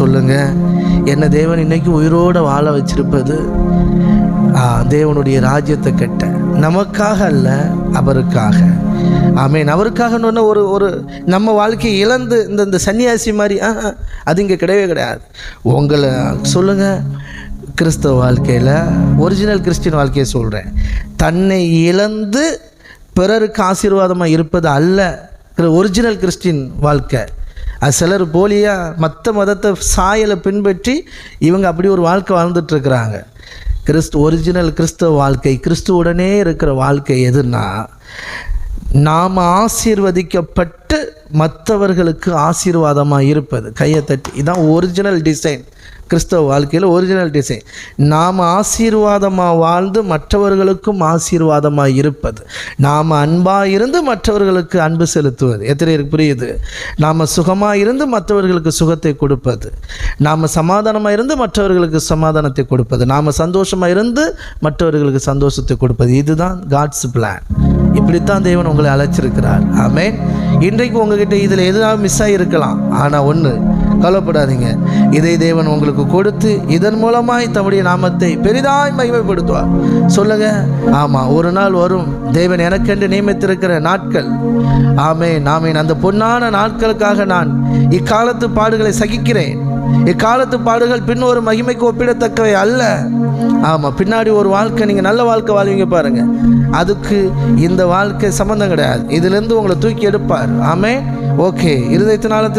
சொல்லுங்கள் என்ன தேவன் இன்றைக்கி உயிரோடு வாழ வச்சிருப்பது? தேவனுடைய ராஜ்யத்தை கட்ட. நமக்காக அல்ல அவருக்காக. ஆமேன். அவருக்காகன்னு ஒரு ஒரு நம்ம வாழ்க்கையை இழந்து இந்த இந்த சன்னியாசி மாதிரி ஆ, அது இங்கே கிடையவே கிடையாது. உங்களை சொல்லுங்கள் கிறிஸ்தவ வாழ்க்கையில் ஒரிஜினல் கிறிஸ்டின் வாழ்க்கையை சொல்கிறேன் தன்னை இழந்து பிறருக்கு ஆசீர்வாதமாக இருப்பது அல்ல. ஒரிஜினல் கிறிஸ்டின் வாழ்க்கை. அது சிலர் போலியாக மற்ற மதத்தை சாயலை பின்பற்றி இவங்க அப்படி ஒரு வாழ்க்கை வாழ்ந்துட்டுருக்குறாங்க கிறிஸ்து ஒரிஜினல் கிறிஸ்துவ வாழ்க்கை கிறிஸ்துவுடனே இருக்கிற வாழ்க்கை எதுன்னா நாம் ஆசீர்வதிக்கப்பட்டு மற்றவர்களுக்கு ஆசீர்வாதமாக இருப்பது. கையை தட்டி. இதுதான் ஒரிஜினல் டிசைன் கிறிஸ்தவ வாழ்க்கையில் ஒரிஜினல் டிசைன் நாம் ஆசீர்வாதமாக வாழ்ந்து மற்றவர்களுக்கும் ஆசீர்வாதமாக இருப்பது. நாம் அன்பாக இருந்து மற்றவர்களுக்கு அன்பு செலுத்துவது. எத்தனை புரியுது? நாம் சுகமாக இருந்து மற்றவர்களுக்கு சுகத்தை கொடுப்பது. நாம் சமாதானமாக இருந்து மற்றவர்களுக்கு சமாதானத்தை கொடுப்பது. நாம் சந்தோஷமாக இருந்து மற்றவர்களுக்கு சந்தோஷத்தை கொடுப்பது. இதுதான் காட்ஸ் பிளான் இப்படித்தான் தேவன் உங்களை அழைச்சிருக்கிறார். ஆமேன் இன்றைக்கு உங்ககிட்ட இதில் எதுனாலும் மிஸ் ஆகியிருக்கலாம் ஆனால் ஒன்று கவலைப்படாதீங்க. இதை தேவன் உங்களுக்கு கொடுத்து இதன் மூலமாய் தம்முடைய நாமத்தை பெரிதாய் மகிமைப்படுத்துவார். சொல்லுங்க ஆமாம் ஒரு நாள் வரும். தேவன் எனக்கென்று நியமித்திருக்கிற நாட்கள். ஆமே நாமேன் அந்த பொன்னான நாட்களுக்காக நான் இக்காலத்து பாடுகளை சகிக்கிறேன். இக்காலத்து பாடுகள் பின் ஒரு மகிமைக்கு ஒப்பிடத்தக்கவை அல்ல. ஆமாம் பின்னாடி ஒரு வாழ்க்கை நீங்கள் நல்ல வாழ்க்கை வாழ்வீங்க பாருங்க. அதுக்கு இந்த வாழ்க்கை சம்மந்தம் கிடையாது. இதுலேருந்து உங்களை தூக்கி எடுப்பார். ஆமே ஓகே இருதயத்தினால